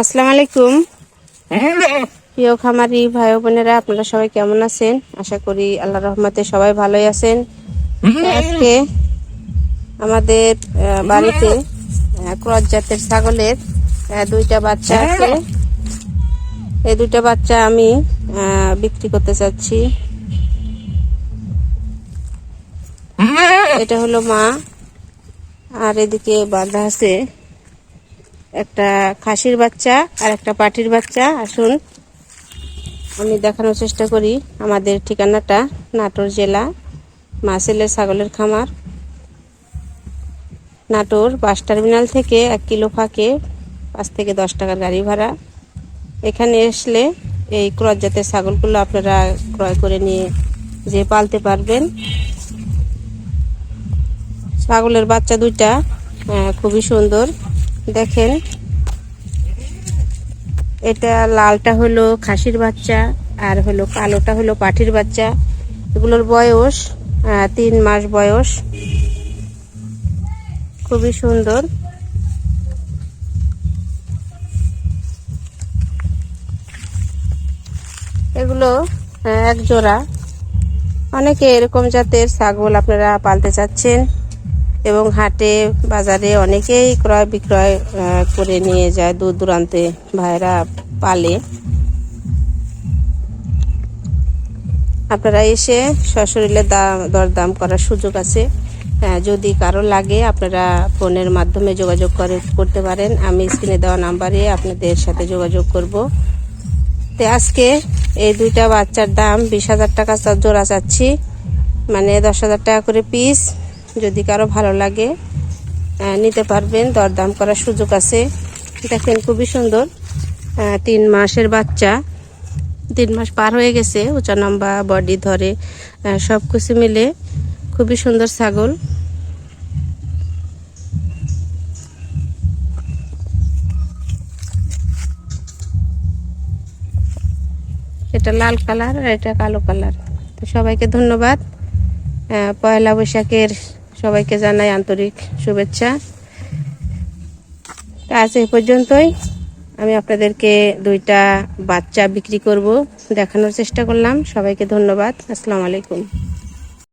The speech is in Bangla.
আসসালামু আলাইকুম। প্রিয় খামারি ভাই বোনেরা আপনারা সবাই কেমন আছেন? আশা করি আল্লাহ রহমতে সবাই ভালোই আছেন। আজকে আমাদের বাড়িতে ক্রস জাতের ছাগলের দুইটা বাচ্চা আছে। এই দুইটা বাচ্চা আমি আহ, বিক্রি করতে চাচ্ছি। এটা হলো মা আর এদিকে বাঁধা আছে। একটা খাসির বাচ্চা আর একটা পাটির বাচ্চা। আসুন, আমি দেখানোর চেষ্টা করি আমাদের ঠিকানাটা, নাটোর জেলা, মাসেলের ছাগলের খামার। নাটোর বাস টার্মিনাল থেকে এক কিলো ফাঁকে পাঁচ থেকে দশ টাকার গাড়ি ভাড়া। এখানে আসলে এই ক্রস জাতের ছাগলগুলো আপনারা ক্রয় করে নিয়ে যে পালতে পারবেন। ছাগলের বাচ্চা দুইটা খুবই সুন্দর। দেখেন। এটা লালটা হলো খাসির বাচ্চা, আর হলো কালোটা হলো পাঠির বাচ্চা। এগুলোর বয়স তিন মাস বয়স। খুবই সুন্দর। এগুলো এক জোড়া অনেকে এরকম জাতের ছাগল আপনারা পালতে চাচ্ছেন। এবং হাটে বাজারে অনেকেই ক্রয় বিক্রয় করে নিয়ে যায় দূর দূরান্তে ভাইরা পালে। আপনারা এসে সশরীরে দাম, দরদাম করার সুযোগ আছে। যদি কারও লাগে, আপনারা ফোনের মাধ্যমে যোগাযোগ করে, করতে পারেন। আমি স্ক্রিনে দেওয়া নাম্বারে আপনাদের সাথে যোগাযোগ করব। তো আজকে এই দুইটা বাচ্চার দাম বিশ হাজার টাকা জোড়া চাচ্ছি। মানে দশ হাজার টাকা করে পিস যদি কারও ভালো লাগে নিতে পারবেন। দরদাম করার সুযোগ আছে। দেখেন খুবই সুন্দর তিন মাসের বাচ্চা। তিন মাস পার হয়ে গেছে, উঁচা লম্বা বডি ধরে সব কিছু মিলে খুবই সুন্দর ছাগল। এটা লাল কালার আর এটা কালো কালার। তো সবাইকে ধন্যবাদ। পয়লা বৈশাখের সবাইকে জানাই আন্তরিক শুভেচ্ছা। তা আজ এই পর্যন্তই। আমি আপনাদেরকে দুইটা বাচ্চা বিক্রি করব, দেখানোর চেষ্টা করলাম। সবাইকে ধন্যবাদ। আসসালামু আলাইকুম।